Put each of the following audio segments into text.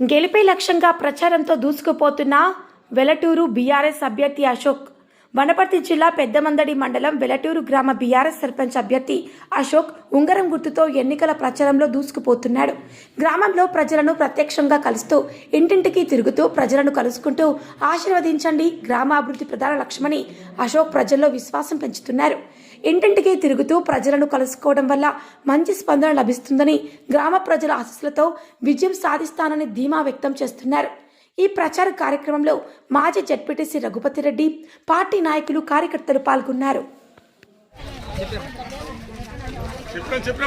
గెలిపే లక్ష్యంగా ప్రచారంతో దూసుకుపోతున్న వెలటూరు బీఆర్ఎస్ అభ్యర్థి అశోక్ వనపర్తి జిల్లా పెద్దమందడి మండలం వెలటూరు గ్రామ బీఆర్ఎస్ సర్పంచ్ అభ్యర్థి అశోక్ ఉంగరం గుర్తుతో ఎన్నికల ప్రచారంలో దూసుకుపోతున్నాడు. గ్రామంలో ప్రజలను ప్రత్యక్షంగా కలుస్తూ ఇంటింటికి తిరుగుతూ ప్రజలను కలుసుకుంటూ ఆశీర్వదించండి గ్రామాభివృద్ధి ప్రధాన లక్ష్యమని అశోక్ ప్రజల్లో విశ్వాసం పెంచుతున్నారు. ఇంటింటికి తిరుగుతూ ప్రజలను కలుసుకోవడం వల్ల మంచి స్పందన లభిస్తుందని గ్రామ ప్రజల ఆశస్సులతో విజయం సాధిస్తానని ధీమా వ్యక్తం చేస్తున్నారు. ఈ ప్రచార కార్యక్రమంలో మాజీ జడ్పీటీసీ రఘుపతి రెడ్డి పార్టీ నాయకులు కార్యకర్తలు పాల్గొన్నారు. చెప్పిన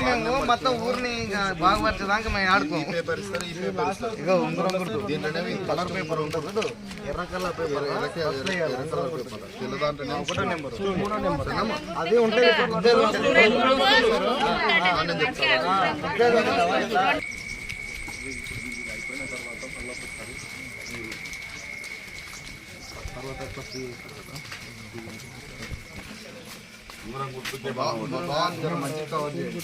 మేము మొత్తం ఊరిని ఇంకా బాగుపరచడానికి మేము ఆడుకోం ఇగో ఉంగరం గుర్తు కలర్ పేపర్ ఉంటుంది ఎర్ర కలర్ పేపర్ ఎర్ర కలర్ పేపర్ తెల్ల ఒకటో నెంబర్ అది ఉంటుంది ఇద్దరు ఇద్దరు ఉంటుంది. బాగుంది మంచి కవర్ చేయండి